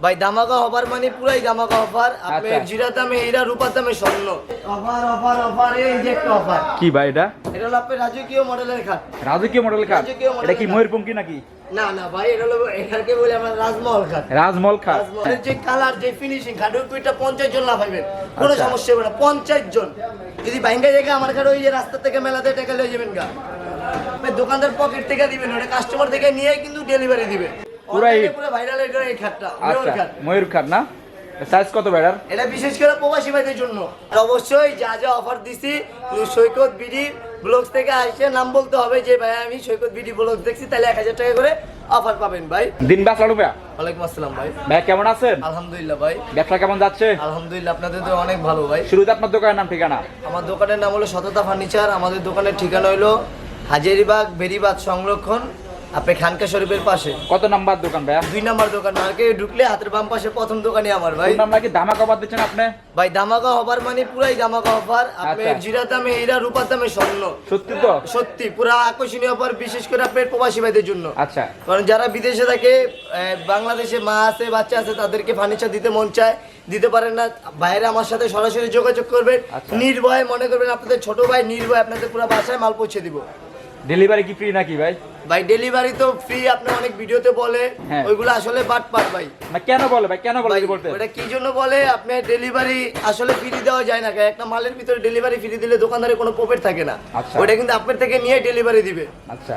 ভাই দামাকা অফার মানে পুরাই দামাকা অফার আপনি আচ্ছা। জিরা দামে হীরা রূপার দামে স্বর্ণ। অফার অফার অফার এই যে একটা অফার কি ভাই এটা? এটা হলো আপনার রাজকীয় মডেলের খাট। রাজকীয় মডেল খাট? এটা কি। ময়ূরপঙ্খী নাকি? না না ভাই এটা হলো এটাকে বলে আমরা রাজমহল খাট। রাজমহল খাট। রাজমহলের যে কালার যে ফিনিশিং খাটের দুইটা পঞ্চাশ জন লাফাইবেন। কোনো আচ্ছা। সমস্যা হবে না পঞ্চাশ জন। যদি বাইঙ্গা জায়গা আমার কাছে ওই যে রাস্তা থেকে মেলাতে টাকা লয়ে যাবেন গা। দোকানদার পকেট থেকে দিবেন ওটা কাস্টমার থেকে নিয়ে কিন্তু ডেলিভারি দিবে পুরো ভাইরাল এটা এই খাটটা মেয়র আচ্ছা খাট ময়ূর খাট না? সাইজ কত বেড়ার এটা বিশেষ করে প্রবাসী ভাইদের জন্য। আর অবশ্যই যা যা অফার দিছি সৈকত বিডি ব্লগস থেকে আসে নাম বলতে হবে যে ভাই আমি সৈকত বিডি ব্লগস দেখছি তাহলে এক হাজার টাকা করে অফার পাবেন ভাই। দিন বাস লাড়ু ভাইয়া ওয়ালাইকুম আসসালাম ভাই। ভাই কেমন আছেন? আলহামদুলিল্লাহ ভাই। ব্যবসা কেমন যাচ্ছে? আলহামদুলিল্লাহ আপনাদের তো অনেক ভালো ভাই। শুরুতে আপনার দোকানের নাম ঠিকানা? আমার দোকানের নাম হলো সততা ফার্নিচার আমাদের দোকানের ঠিকানা হলো হাজারিবাগ বেরিবাগ সংরক্ষণ আপনি খানকা শরীফের পাশে। কত নাম্বার দোকান ভাই দুই নাম্বার দোকান মার্কেটে ঢুকলে হাতের বাম পাশে প্রথম দোকানই আমার ভাই। কোন নাম্বার কি দামা কবার দিচ্ছেন আপনি? ভাই দামাকা অফার মানে পুরাই দামাকা অফার আপনি আচ্ছা। জিরা দামে হীরা রূপার দামে স্বর্ণ। সত্যি তো? সত্যি পুরা আকর্ষণীয় অফার বিশেষ করে আপনার প্রবাসী ভাইদের জন্য। আচ্ছা। কারণ যারা বিদেশে থাকে বাংলাদেশে মা আছে বাচ্চা আছে তাদেরকে ফার্নিচার দিতে মন চায়। দিতে পারেন না ভাইরা আমার সাথে সরাসরি যোগাযোগ করবেন। আচ্ছা। নির্ভয় মনে করবেন আপনাদের ছোট ভাই নির্ভয় আপনাদের পুরো বাসায় মাল পৌঁছে দিব। ডেলিভারি কি ফ্রি নাকি ভাই? ভাই ডেলিভারি তো ফ্রি আপনি অনেক ভিডিওতে বলে হ্যাঁ। ওইগুলো আসলে বাট পাট ভাই। না কেন বলে ভাই? কেন বলে বলতে? ওটা কি জন্য বলে? আপনি ডেলিভারি আসলে ফ্রি দেওয়া যায় না একটা মালের ভিতরে ডেলিভারি ফ্রি দিলে দোকানদারের কোনো প্রফিট থাকে না। ওটা কিন্তু আপনার থেকে নিয়ে ডেলিভারি দিবে। আচ্ছা।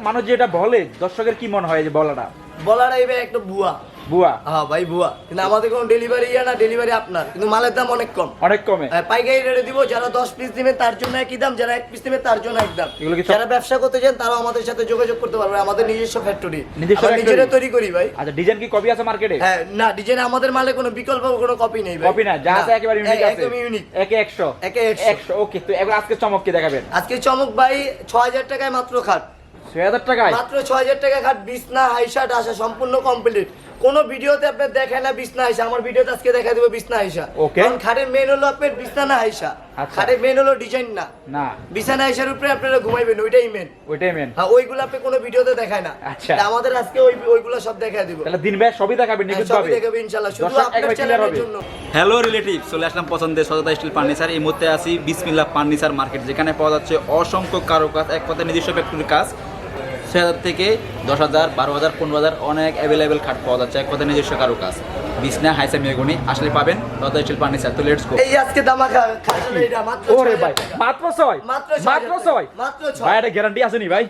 মানুষ যেটা বলে দর্শকের কি মনে হয় যে বলাটা? বলাটা এইবে একটা বুয়া বুয়া। হ্যাঁ ভাই বুয়া। কিন্তু আমাদের কোনো ডেলিভারি ইয়া না ডেলিভারি আপনার। কিন্তু মালের দাম অনেক কম। অনেক কমে। হ্যাঁ, পাইকারি রেটে দিব যারা দশ পিস দিবেন তার জন্য একই দাম যারা এক পিস দিবেন তার জন্য এক দাম। এগুলো কি যারা ব্যবসা করতে চান তারাও আমাদের সাথে যোগাযোগ করতে পারবে। আমাদের নিজস্ব ফ্যাক্টরি আমরা নিজেরা তৈরি করি ভাই। আচ্ছা ডিজাইন কি কপি আছে মার্কেটে হ্যাঁ না ডিজাইন আমাদের মালে কোনো বিকল্প কোনো কপি নেই ভাই। কপি না যা আছে একেবারে ইউনিক আছে। একদম ইউনিক একে একশো। একে 100 একশো ওকে তো এবার আজকে চমক কি দেখাবেন? আজকে চমক ভাই ছ হাজার টাকায় মাত্র খাট। ছয় হাজার টাকায়? মাত্র ছ হাজার টাকা খাট বিছনা হাইসা আসা সম্পূর্ণ কমপ্লিট কোন ভিডিওতে আপনার দেখায় না বিছনা হাইসা। আমার ভিডিওতে আজকে দেখা দেবো বিছনা হাইসা. কারণ খাটের মেন হলো আপনার বিছনা না হাইসা। আচ্ছা। খাটের মেন হলো ডিজাইন না। না। বিছানা হাইসার উপরে আপনারা ঘুমাইবেন ওইটাই মেন ওইটাই মেন হ্যাঁ ওইগুলো আপনি কোনো ভিডিওতে দেখায় না। আচ্ছা। আমাদের আজকে ওই ওইগুলো সব দেখায় দিব। তাহলে দিন ভাই সবই দেখাবেন নিখুঁত সবই ভাবে দেখাবে ইনশাল্লাহ শুধু আপনার চ্যানেলের জন্য। হ্যালো রিলেটিভ চলে আসলাম পছন্দের সততা স্টিল ফার্নিচার। এই মুহূর্তে আছি বিসমিল্লা ফার্নিচার মার্কেট যেখানে পাওয়া যাচ্ছে অসংখ্য কারও কাজ এক কথায় নিজস্ব ফ্যাক্টরির কাজ। ছয় হাজার থেকে দশ হাজার বারো হাজার পনেরো হাজার অনেক অ্যাভেলেবেল খাট পাওয়া যাচ্ছে। এক কথায় নিজস্ব কারও কাজ বিছনা হাইসা মেগুনি আসলে পাবেন। সততা স্টিল ফার্নিচার তো লেটস গো এই আজকে দামা খাটলে এটা মাত্র ওরে 6,000 ভাই মাত্র ছয়? মাত্র ছয় মাত্র ছয়? মাত্র ছয়। ভাই এটা গ্যারান্টি আছে নি ভাই?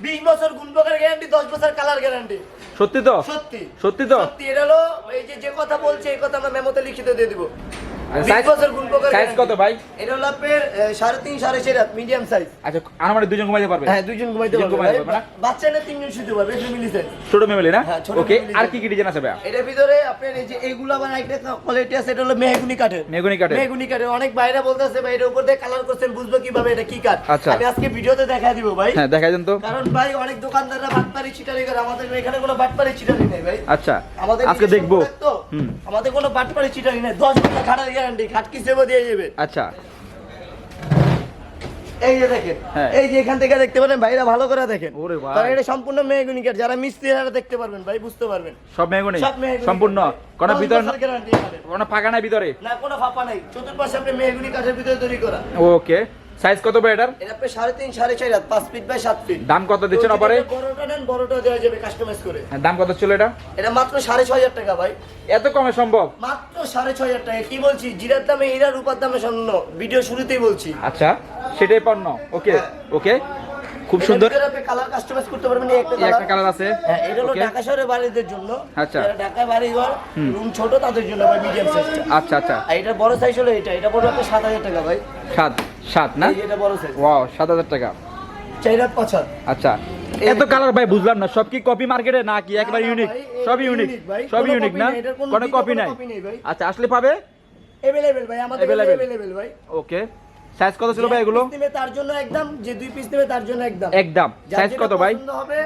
বিশ বছর গুণপকের গ্যারান্টি দশ বছর কালার গ্যারান্টি সত্যি তো? সত্যি। সত্যি তো? সত্যি এটা হলো এই যে যে কথা বলছে এই কথা আমরা মেমোতে লিখিত দিয়ে দিব। আর বিশ size- বছর গুণপকের সাইজ কত ভাই? এটা হলো আপনার সাড়ে তিন সাড়ে চার মিডিয়াম সাইজ আচ্ছা আনুমানিক দুজন ঘুমাইতে পারবে? হ্যাঁ দুজন ঘুমাইতে পারবে। বাচ্চা না তিনজন শুতে পারবে ফ্যামিলি সাইজ ছোট মেমোরি না? হ্যাঁ, ওকে আর কি কি ডিজাইন আছে ভাই এটার ভিতরে আপনার এই যে এইগুলো আবার একটা কোয়ালিটি আছে এটা হলো মেহগুনি কাঠের। মেগুনি কাটে মেহগুনি কাঠের। অনেক বাইরে বলতেছে ভাই এটার উপর দিয়ে কালার করছেন বুঝব কীভাবে এটা কি কাঠ। আচ্ছা। আমি আজকে ভিডিওতে দেখা দিব ভাই। হ্যাঁ দেখাই দেন তো। কারণ ভাই অনেক দোকানদাররা বাটপারি চিটারি করে আমাদের এখানে কোনো বাটপারি চিটারি নেই ভাই। আচ্ছা আমাদের আজকে দেখব। তো আমাদের কোনো বাটপারি চিটারি নেই। দশ বছর খাটার গ্যারান্টি খাটকি সেবা দিয়ে যাবে। আচ্ছা। এই যে দেখেন হ্যাঁ। এই যে এখান থেকে দেখতে পারেন ভাইরা ভালো করে দেখেন। ওরে ভাই। কারণ এটা সম্পূর্ণ মেহগুনি কাঠ যারা মিস্ত্রিরা দেখতে পারবেন ভাই বুঝতে পারবেন। সব মেগুনি সব মেহগুনি। সম্পূর্ণ। কোনো ভিতরে কোনো ফাঁকা নাই ভিতরে? না কোনো ফাঁপা নাই। চতুর্পাশে আপনি মেহগুনি কাঠের ভিতরে তৈরি করা। ওকে। সাইজ কত ভাই এটার? এটা আপনি সাড়ে তিন সাড়ে চার হাত পাঁচ ফিট বাই সাত ফিট দাম কত দিচ্ছেন অপারে? বড়টা নেন বড়টা দেওয়া যাবে কাস্টমাইজ করে। হ্যাঁ, দাম কত ছিল এটা? এটা মাত্র সাড়ে ছয় হাজার টাকা ভাই। এত কমে সম্ভব? মাত্র সাড়ে ছয় হাজার টাকা। কি বলছি জিরার দামে হীরা রূপার দামে স্বর্ণ। ভিডিও শুরুতেই বলছি। আচ্ছা সেটাই পণ্য। ওকে হ্যাঁ। ওকে। খুব সুন্দর। আপনি কালার কাস্টমাইজ করতে পারবেন একটা এই একটা কালার কালার আছে। হ্যাঁ এটা হলো ঢাকা শহরের বাড়িদের জন্য। আচ্ছা। যারা ঢাকা বাড়ি ঘর রুম ছোট তাদের জন্য ভাই মিডিয়াম সাইজটা আচ্ছা আচ্ছা। আর এটা বড় সাইজ হলো এটা। এটা পড়বে আপনার সাত হাজার টাকা ভাই। সাত। সাত না? ওয়াও সাত হাজার টাকা। আচ্ছা এত কালার ভাই বুঝলাম না সব কি কপি মার্কেটে না কি একবার ইউনিক ইউনিক ইউনিক না? কোনো কপি নাই। আচ্ছা আসলে পাবে? ভাই আমাদের ভাই। ওকে সাইজ কত ছিল ভাই এগুলো? নেবে তার জন্য একদম যে দুই পিস নেবে তার জন্য একদম। একদম। সাইজ কত ভাই? হবে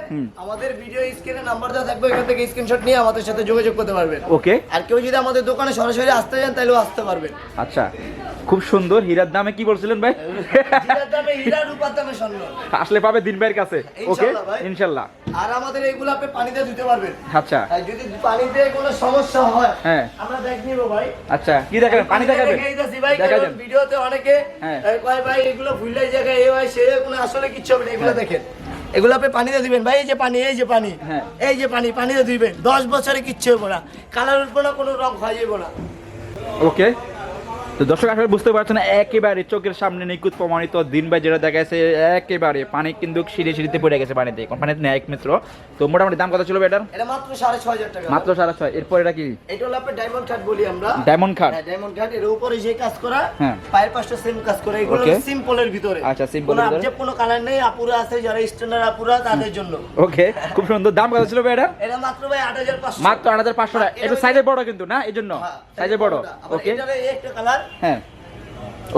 আমাদের ভিডিও স্ক্রিনে নাম্বার দেওয়া থাকবে এখান থেকে স্ক্রিনশট নিয়ে আমাদের সাথে যোগাযোগ করতে পারবেন। ওকে আর কেউ যদি আমাদের দোকানে সরাসরি আসতে চান তাহলেও আসতে পারবেন। আচ্ছা। খুব সুন্দর হীরার দামে কি বলছিলেন ভাই? আসলে পাবে দিন ভাইয়ের কাছে। ওকে? ইনশাল্লাহ। আর আমাদের এগুলো আপনি পানিতে ধুতে পারবেন। আচ্ছা। যদি পানিতে কোনো সমস্যা হয় হ্যাঁ। আমরা দেখ নিব ভাই। আচ্ছা কি দেখাবেন? পানি দেখাবেন? ভাই কারণ ভিডিওতে অনেকে হ্যাঁ। এই কয় ভাই এগুলো ভুললাই জায়গায় এই হয় সে কোনো আসলে কিচ্ছু হবে না এগুলো দেখেন। এগুলো আপনি পানিতে দিবেন ভাই এই যে পানি এই যে পানি হ্যাঁ। এই যে পানি পানিতে দিবেন দশ বছরে কিচ্ছু হবে না। কালার উঠবো না কোনো রং ক্ষয় যাব না। ওকে। তো দর্শক আসলে বুঝতে পারছেন একেবারে চোখের সামনে নিখুঁত প্রমাণিত দিন ভাই যেটা দেখা গেছে একেবারে পানি কিন্তু সিঁড়ি সিঁড়িতে পড়ে গেছে পানিতে। এখন পানিতে নেয় এক মিত্র। তো মোটামুটি দাম কত ছিল এটার? এটা মাত্র সাড়ে ছয় হাজার টাকা। মাত্র সাড়ে ছয়। এরপর এটা কি? এটা হলো আপনার ডায়মন্ড কাট বলি আমরা। ডায়মন্ড হ্যাঁ ডায়মন্ড কাট এর উপরে যে কাজ করা হ্যাঁ। পায়ের পাশটা সেম কাজ করে। এগুলো. সিম্পলের ভিতরে। আচ্ছা, এর ভিতরে। আবজেক্ট কোনো কালার নেই। আপুরা আছে যারা স্ট্যান্ডার্ড আপুরা তাদের জন্য। ওকে খুব সুন্দর। দাম কত ছিল এটা এটা মাত্র ভাই আট হাজার পাঁচশো। মাত্র আট হাজার পাঁচশো টাকা। একটু সাইজে বড় কিন্তু না? এই জন্য? হ্যাঁ, সাইজে বড়। ওকে এই একটা কালার হ্যাঁ।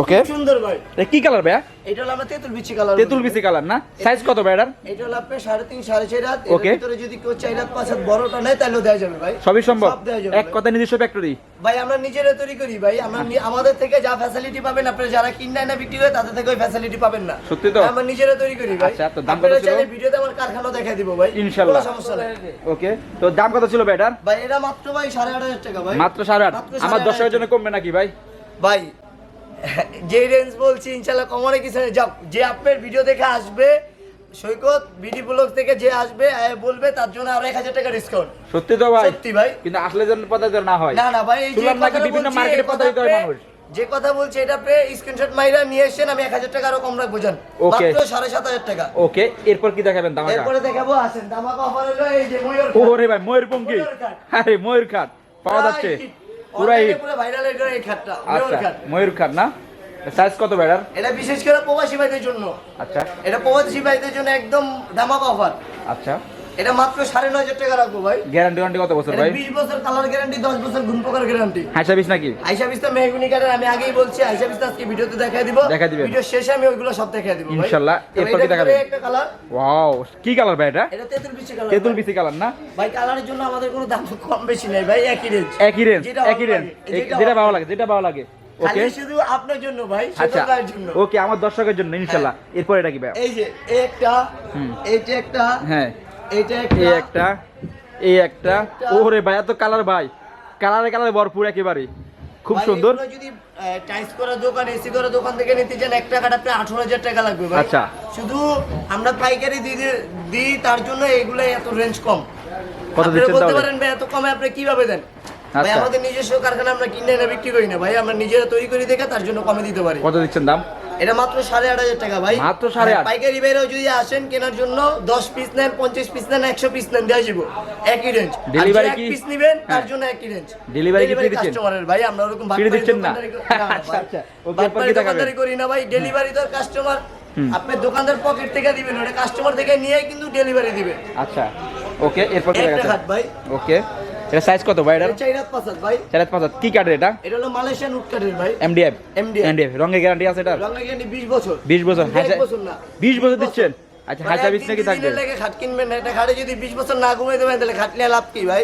ওকে সুন্দর ভাই। এটা কি কালার ভাইয়া? এটা হলো আমরা তেঁতুল বিচি কালার তেঁতুল বিসি কালার না? সাইজ কত ভাই এটার এটা হলো তিন সাড়ে চার রাত Okay. এর ভিতরে যদি কেউ চার রাত পাঁচ বড়টা নেয় তাহলেও দেওয়া যাবে ভাই। সবই সম্ভব। এক। কথা নিজস্ব ফ্যাক্টরি ভাই আমরা নিজেরা তৈরি করি ভাই। আমরা আমাদের থেকে যা ফ্যাসিলিটি পাবেন আপনারা যারা কিনে না বিক্রি করে তাদের থেকে ওই ফ্যাসিলিটি পাবেন না। সত্যি তো? আমরা নিজেরা তৈরি করি ভাই। আচ্ছা, তো দাম কত ছিল? ভিডিওতে আমার কারখানা দেখাই দিব ভাই। ইনশাল্লাহ। কোনো সমস্যা নেই। ওকে তো দাম কত ছিল ভাই এটার ভাই এটা মাত্র ভাই সাড়ে আট হাজার টাকা ভাই। মাত্র সাড়ে আট। মাত্র আমার সাড়ে দর্শকের জন্য কমবে নাকি ভাই? ভাই যে রেঞ্জ বলছি ইনশাল্লাহ কমরে কিছু নেই। যা যে আপনার ভিডিও দেখে আসবে সৈকত বিডি ব্লগ থেকে যে আসবে বলবে তার জন্য আরও এক হাজার টাকা ডিসকাউন্ট সত্যি তো ভাই সত্যি ভাই। কিন্তু আসলে যেন না হয়। না না ভাই এই যে বিভিন্ন মার্কেটে হয় কথা মানুষ। যে কথা বলছি এটা স্ক্রিনশট মাইরা নিয়ে এসেছেন আমি এক হাজার টাকা আরও কম রাখব জান. মাত্র সাড়ে সাত হাজার টাকা। ওকে এরপর কি দেখাবেন দামাকা? এরপরে দেখাবো আসেন দামাকা অফার হলো এই যে ময়ূর ওরে ভাই ময়ূর পঙ্কি আরে ময়ূর খাট পাওয়া যাচ্ছে। পুরা হিট পুরো করে এই খাটটা ময়ূর আচ্ছা খাট। ময়ূর খাট না? সাইজ কত ভাইটার এটা বিশেষ করে প্রবাসী ভাইদের জন্য। আচ্ছা। এটা প্রবাসী ভাইদের জন্য একদম দামাকা অফার আচ্ছা। এটা মাত্র সাড়ে নয় হাজার টাকা রাখব ভাই। গ্যারান্টি ওয়ারেন্টি কত বছর ভাই? বিশ বছর কালার গ্যারান্টি দশ বছর ঘুম পোকার গ্যারান্টি হাইসা বিশ নাকি? আইসা মেহগুনি কাটার আমি আগেই বলছি আইসা আজকে ভিডিওতে দেখাই দিব। দিবেন। ভিডিও শেষে আমি ওইগুলো সব দেখাই দিব এরপর কি দেখাবেন? একটা কালার ওয়াও কি কালার ভাই এটা? এটা তেঁতুল বিচি কালার তেঁতুল কালার না? ভাই কালারের জন্য আমাদের কোনো দাম কম বেশি নেই ভাই একই রেঞ্জ একই রেঞ্জ একই রেঞ্জ লাগে, যেটা ভালো লাগে যেটা ভালো লাগে। ওকে শুধু আপনার জন্য ভাই আচ্ছা। জন্য। ওকে আমার দর্শকের জন্য ইনশাল্লাহ। এরপর এটা কি ভাই? এই যে একটা। এইটা একটা হ্যাঁ। এই একটা এই একটা। ওরে ভাই এত কালার ভাই। কালারে কালারে ভরপুর একেবারে। খুব সুন্দর। যদি টাইস করা দোকান এসি করা দোকান থেকে নিতে চান এক টাকাটা প্রায় আঠারো হাজার টাকা লাগবে আচ্ছা। শুধু আমরা পাইকারি দিই দিই তার জন্য এগুলো এত রেঞ্জ কম। কত দিচ্ছেন বলতে পারেন ভাই এত কমে আপনি কীভাবে দেন? ভাই আচ্ছা। আমাদের নিজস্ব কারখানা আমরা কিনে না বিক্রি করি না ভাই আমরা নিজেরা তৈরি করি দেখে তার জন্য কমে দিতে পারি। কত দিচ্ছেন দাম? এটা মাত্র সাড়ে আট হাজার টাকা ভাই মাত্র সাড়ে আট? পাইকারি বাইরেও যদি আসেন কেনার জন্য দশ পিস নেন পঞ্চাশ পিস নেন একশো পিস নেন দেওয়া যাব একই রেঞ্জ এক কি? পিস নিবেন তার হ্যাঁ। জন্য একই রেঞ্জ Delivery কি দিচ্ছেন? কাস্টমারের ভাই আমরা ওরকম Free দিচ্ছেন না? আচ্ছা। আচ্ছা। ওকে, কি? করি না ভাই ডেলিভারি তো কাস্টমার আপনার দোকানদার পকেট থেকে দিবেন ওটা কাস্টমার থেকে নিয়ে কিন্তু ডেলিভারি দিবে আচ্ছা ওকে এরপর কি ভাই ওকে এটা সাইজ কত ভাই এটা চাইরাত পাসাদ ভাই। চার পাঁচ কি কার্ডের এটা? এটা হলো মালয়েশিয়ান উটকাটের ভাই। এমডিএফ MDF এমডিএফ রঙের গ্যারান্টি আছে এটার? রঙে গ্যারান্টি 20 বছর। 20 বছর, এক হাজার বছর না। 20 বছর দিচ্ছেন? আচ্ছা, মানে হাজার বিশ নাকি থাকবে? লেগে খাট কিনবেন না এটা খাটে যদি 20 বছর না ঘুমাই দেবেন তাহলে খাট নিয়ে লাভ কি ভাই?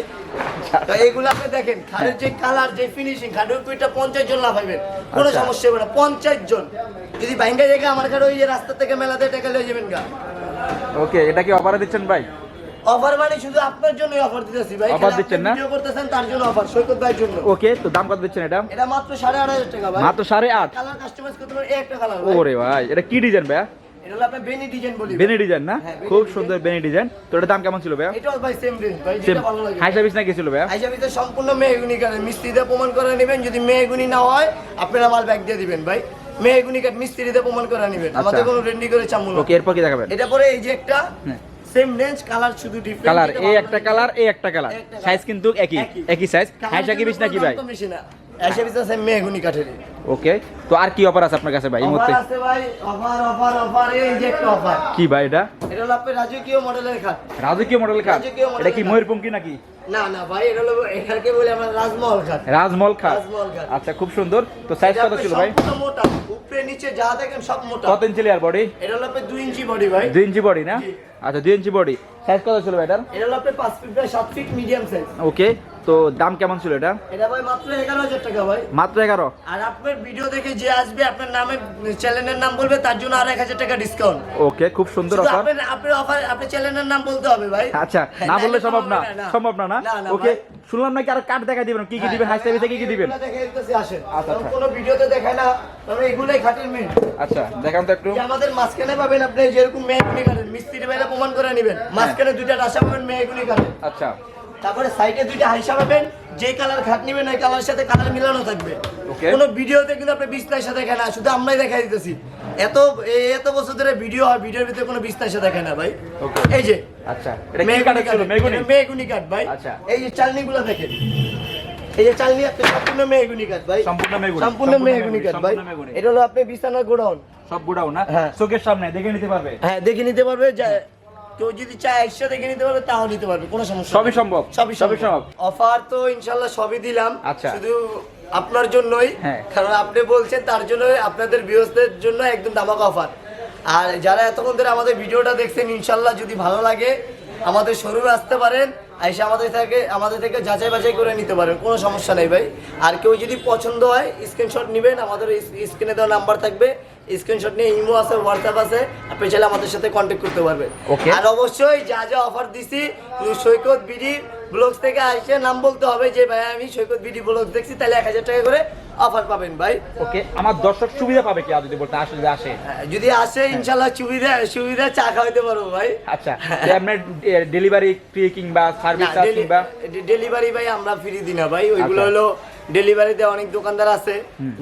তো এইগুলো আপনি দেখেন খাটের যে কালার যে ফিনিশিং খাটের কুইটা 50 জন লাভ পাবেন কোনো আচ্ছা। সমস্যা হবে না 50 জন। যদি বাইঙ্গা জায়গা আমার কাছে ওই যে রাস্তা থেকে মেলাতে টাকা লয়ে যাবেন গা। ওকে এটা কি অফারে দিচ্ছেন ভাই? অফার মানে শুধু আপনার জন্যই অফার দিতেছি ভাই। Offer দিচ্ছেন না? ভিডিও করতেছেন তার জন্য অফার সৈকত ভাইয়ের জন্য। ওকে তো দাম কত দিচ্ছেন এটা? এটা মাত্র 8500 টাকা ভাই। মাত্র সাড়ে আট? কালার কাস্টমাইজ করতে পারেন একটা কালার ওরে ভাই এটা কি ডিজাইন ভাইয়া? এটা হলো আপনার বেনি ডিজাইন বলি বেনি ডিজাইন না? হ্যাঁ, খুব সুন্দর বেনি ডিজাইন তো এটা দাম কেমন ছিল ভাইয়া? এটাও ভাই সেম রেঞ্জ ভাই যেটা ভালো লাগে। হাইসা বিশ নাকি ছিল ভাইয়া? আইসা ভিতরে সম্পূর্ণ মেহগুনি কাঠ মিস্ত্রিতে প্রমাণ করে নেবেন। যদি মেহগুনি না হয় আপনারা মাল ব্যাগ দিয়ে দিবেন ভাই। মেহগুনি কাঠ মিস্ত্রিতে প্রমাণ করে নেবেন। আচ্ছা। আমাদের কোনো রেন্ডি করে চামুন ওকে এরপর কি দেখাবেন? এটা পরে এই যে একটা হ্যাঁ। সেম রেঞ্জ কালার শুধু ডিফারেন্ট কালার এই একটা কালার এই একটা কালার সাইজ কিন্তু একই একই। সাইজ হ্যাঁ কি বিশ নাকি ভাই? বেশি না। সেম মেহগুনি কাঠের ওকে তো আর কি অফার আছে আপনার কাছে ভাই এই মুহূর্তে? আছে ভাই অফার অফার অফার এই যে একটা অফার কি ভাই এটা? এটা হলো আপনার রাজকীয় মডেলের খাট। রাজকীয় মডেল খাট? এটা কি। ময়ূরপঙ্খী নাকি? না না ভাই এটা হলো এখানকে বলে আমরা রাজমহল খাট। রাজমহল খাট। আচ্ছা খুব সুন্দর। তো সাইজ কত ছিল ভাই? মোটা। উপরে নিচে যা দেখেন সব মোটা। কত ইঞ্চি লেয়ার বডি এটা হলো আপনার দুই ইঞ্চি বডি ভাই। দুই ইঞ্চি বডি না? আচ্ছা দুই ইঞ্চি বডি সাইজ কত ছিল ভাই এটার? এটা হলো আপনার পাঁচ ফিট বাই সাত ফিট মিডিয়াম সাইজ ওকে তো দাম কেমন ছিল এটা? এটা ভাই মাত্র এগারো হাজার টাকা ভাই। মাত্র এগারো? আর আপনার ভিডিও দেখে যে আসবে আপনার নামে চ্যানেলের নাম বলবে তার জন্য আর এক হাজার টাকা ডিসকাউন্ট ওকে খুব সুন্দর অফার আপনার আপনার অফার আপনার চ্যানেলের নাম বলতে হবে ভাই। আচ্ছা না বললে সম্ভব না। সম্ভব না। না ওকে শুনলাম নাকি আর কার্ড দেখা দিবেন কি কি দিবেন হাই সার্ভিসে কি কি দিবেন? আসেন আচ্ছা, আচ্ছা। কোনো ভিডিওতে দেখায় না তবে এগুলোই খাটের মেন আচ্ছা দেখান তো একটু। আমাদের মাঝখানে পাবেন আপনি যেরকম মেহগুনি কাটেন মিস্ত্রি বাইরে প্রমাণ করে নেবেন। মাঝখানে দুইটা রাশা পাবেন মেহগুনি কাটেন আচ্ছা। তারপরে সাইডে দুইটা হাইসা পাবেন যে কালার খাট নিবেন ওই কালার সাথে কালার মিলানো থাকবে। কোনো ভিডিওতে কিন্তু আপনি বিস্তারিত দেখে না শুধু আমরাই দেখাই দিতেছি। এত এই এত বছর ধরে ভিডিও হয় ভিডিওর ভিতরে কোনো বিস্তারিত দেখে না ভাই। এই যে আচ্ছা মেগুনি মেগুনি? কাঠ ভাই। আচ্ছা। এই যে চালনিগুলো দেখেন। এই যে চালনি আপনি সম্পূর্ণ মেগুনি কাঠ ভাই। সম্পূর্ণ মেহগনি। সম্পূর্ণ মেগুনি কাঠ ভাই। এটা হলো আপনি বিছানার গোডাউন। সব গুড়াও না? হ্যাঁ। চোখের সামনে দেখে নিতে পারবে? হ্যাঁ দেখে নিতে পারবে। যা- কেউ যদি চায় একশো দেখে নিতে পারবে তাও নিতে পারবে কোনো সমস্যা সবই সম্ভব সবই সবই সম্ভব। অফার তো ইনশাল্লাহ সবই দিলাম আচ্ছা। শুধু আপনার জন্যই হ্যাঁ। কারণ আপনি বলছেন তার জন্য আপনাদের বিহস্তের জন্য একদম দামাকা অফার আর যারা এতক্ষণ ধরে আমাদের ভিডিওটা দেখছেন ইনশাল্লাহ যদি ভালো লাগে আমাদের শোরুমে আসতে পারেন এসে আমাদের থেকে আমাদের থেকে যাচাই বাছাই করে নিতে পারেন কোনো সমস্যা নেই ভাই। আর কেউ যদি পছন্দ হয় স্ক্রিনশট নেবেন আমাদের স্ক্রিনে দেওয়া নাম্বার থাকবে। স্ক্রিনশট নিয়ে ইমো আছে হোয়াটসঅ্যাপ আছে আপনি চাইলে আমাদের সাথে কন্ট্যাক্ট করতে পারবেন. আর অবশ্যই যা যা অফার দিছি সৈকত বিডি ব্লগস থেকে আসে নাম বলতে হবে যে ভাই আমি সৈকত বিডি ব্লগস দেখছি তাহলে এক হাজার টাকা করে অফার পাবেন ভাই। ওকে আমার দর্শক সুবিধা পাবে কি যদি বলতে আসে যদি আসে? হ্যাঁ, যদি আসে ইনশাল্লাহ সুবিধা সুবিধা চা খাওয়াইতে পারব ভাই। আচ্ছা আপনার ডেলিভারি ফ্রি কিংবা সার্ভিস কিংবা? ডেলিভারি ভাই আমরা ফ্রি দিই না ভাই। ওইগুলো আচ্ছা। ডেলিভারিতে অনেক দোকানদার আছে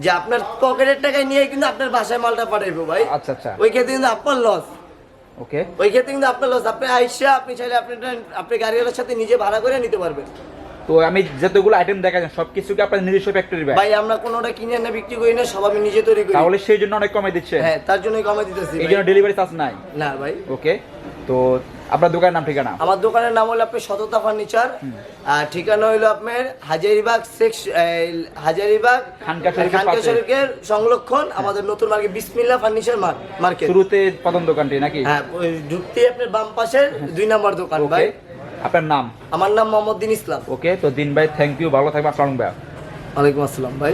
যে আপনার পকেটের টাকায় নিয়ে কিন্তু আপনার বাসায় মালটা পাঠাইবো ভাই। আচ্ছা আচ্ছা। ওই ক্ষেত্রে কিন্তু আপনার লস ওকে ওই ক্ষেত্রে কিন্তু আপনার লস আপনি আইসা আপনি চাইলে আপনি আপনি গাড়িওয়ালার সাথে নিজে ভাড়া করে নিতে পারবেন। তো আমি যতগুলো আইটেম দেখা যায় সব কিছু কি আপনার নিজস্ব ফ্যাক্টরি ভাই ভাই আমরা কোনোটা কিনে না বিক্রি করি না সব আমি নিজে তৈরি করি। তাহলে সেই জন্য অনেক কমে দিচ্ছে হ্যাঁ তার জন্যই কমে দিতেছি এই জন্য ডেলিভারি চার্জ নাই। না ভাই। ওকে তো আপনার দোকানের নাম ঠিকানা? আমার দোকানের নাম হলো আপনার সততা ফার্নিচার। আর ঠিকানা হইল আপনার হাজারিবাগ সেক্স হাজারিবাগ খানকা শরীফের সংরক্ষণ আমাদের নতুন মার্কেট বিসমিল্লা ফার্নিচার মার্কেট। শুরুতে প্রথম দোকানটি নাকি? হ্যাঁ ওই ঢুকতে আপনার বাম পাশের দুই নাম্বার দোকান ভাই। আপনার নাম? আমার নাম মোহাম্মদ দিন ইসলাম। ওকে তো দিন ভাই থ্যাংক ইউ ভালো থাকবেন আসসালাম ভাই। ওয়ালাইকুম আসসালাম ভাই।